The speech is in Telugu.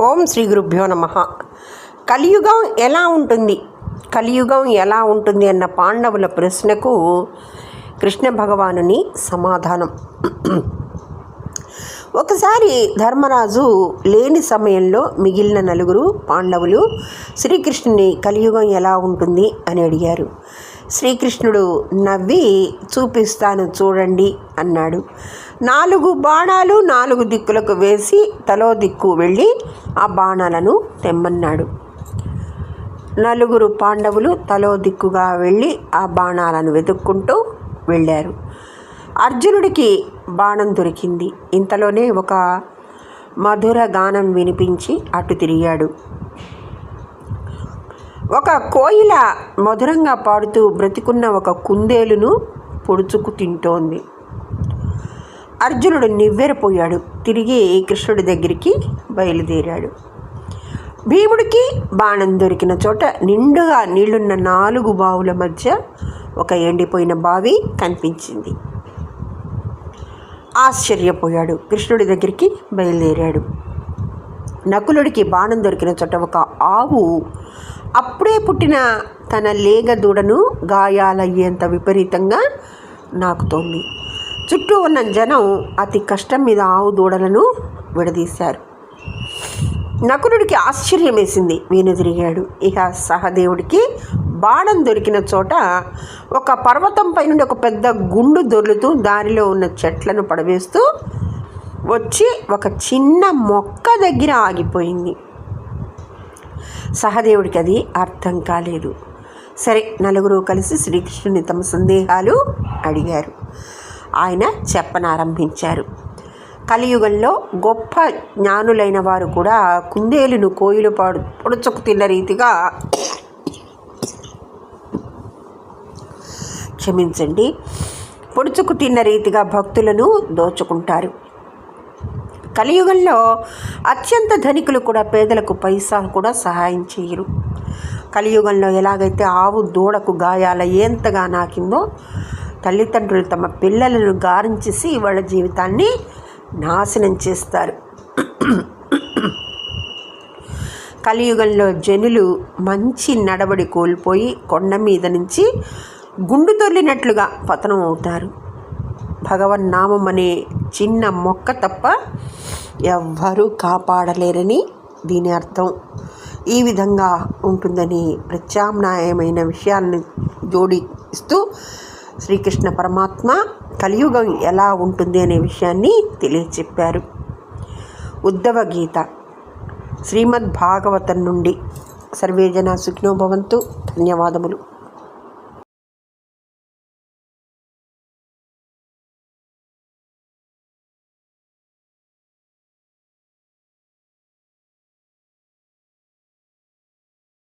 ఓం శ్రీ గురుభ్యో నమ. కలియుగం ఎలా ఉంటుంది? కలియుగం ఎలా ఉంటుంది అన్న పాండవుల ప్రశ్నకు కృష్ణ భగవానుని సమాధానం. ఒకసారి ధర్మరాజు లేని సమయంలో మిగిలిన నలుగురు పాండవులు శ్రీకృష్ణుని కలియుగం ఎలా ఉంటుంది అని అడిగారు. శ్రీకృష్ణుడు నవ్వి చూపిస్తాను చూడండి అన్నాడు. నాలుగు బాణాలు నాలుగు దిక్కులకు వేసి తలో దిక్కు వెళ్ళి ఆ బాణాలను తెమ్మన్నాడు. నలుగురు పాండవులు తలో దిక్కుగా వెళ్ళి ఆ బాణాలను వెతుక్కుంటూ వెళ్ళారు. అర్జునుడికి బాణం దొరికింది. ఇంతలోనే ఒక మధుర గానం వినిపించి అటు తిరిగాడు. ఒక కోయిల మధురంగా పాడుతూ బ్రతికున్న ఒక కుందేలును పొడుచుకు తింటోంది. అర్జునుడు నివ్వెరపోయాడు. తిరిగి కృష్ణుడి దగ్గరికి బయలుదేరాడు. భీముడికి బాణం దొరికిన చోట నిండుగా నీళ్ళున్న నాలుగు బావుల మధ్య ఒక ఎండిపోయిన బావి కనిపించింది. ఆశ్చర్యపోయాడు. కృష్ణుడి దగ్గరికి బయలుదేరాడు. నకులుడికి బాణం దొరికిన చోట ఒక ఆవు అప్పుడే పుట్టిన తన లేగ దూడను గాయాలయ్యేంత విపరీతంగా నాకుతోంది. చుట్టూ ఉన్న జనం అతి కష్టం మీద ఆవు దూడలను విడదీశారు. నకులుడికి ఆశ్చర్యం వేసింది తిరిగాడు. ఇక సహదేవుడికి బాణం దొరికిన చోట ఒక పర్వతంపై నుండి ఒక పెద్ద గుండు దొర్లుతూ దారిలో ఉన్న చెట్లను పడవేస్తూ వచ్చి ఒక చిన్న మొక్క దగ్గర ఆగిపోయింది. సహదేవుడికి అది అర్థం కాలేదు. సరే నలుగురు కలిసి శ్రీకృష్ణుని తమ సందేహాలు అడిగారు. ఆయన చెప్పనారంభించారు. కలియుగంలో గొప్ప జ్ఞానులైన వారు కూడా కుందేలును కోయిలు పాడు పొడుచుకు తిన్న రీతిగా క్షమించండి. పొడుచుకు తిన్న రీతిగా భక్తులను దోచుకుంటారు. కలియుగంలో అత్యంత ధనికులు కూడా పేదలకు పైసా కూడా సహాయం చేయరు. కలియుగంలో ఎలాగైతే ఆవు దూడకు గాయాల ఎంతగా నాకిందో తల్లిదండ్రులు తమ పిల్లలను గారించేసి వాళ్ళ జీవితాన్ని నాశనం చేస్తారు. కలియుగంలో జనులు మంచి నడవడి కోల్పోయి కొండ మీద నుంచి గుండు తొల్లినట్లుగా పతనం అవుతారు. భగవన్నామం అనే చిన్న మొక్క తప్ప ఎవ్వరూ కాపాడలేరని దీని అర్థం. ఈ విధంగా ఉంటుందని ప్రత్యామ్నాయమైన విషయాలను జోడిస్తూ శ్రీకృష్ణ పరమాత్మ కలియుగం ఎలా ఉంటుంది అనే విషయాన్ని తెలియచెప్పారు. ఉద్ధవ గీత. శ్రీమద్ భాగవతం నుండి సర్వేజన సుఖినోభవంతు ధన్యవాదములు.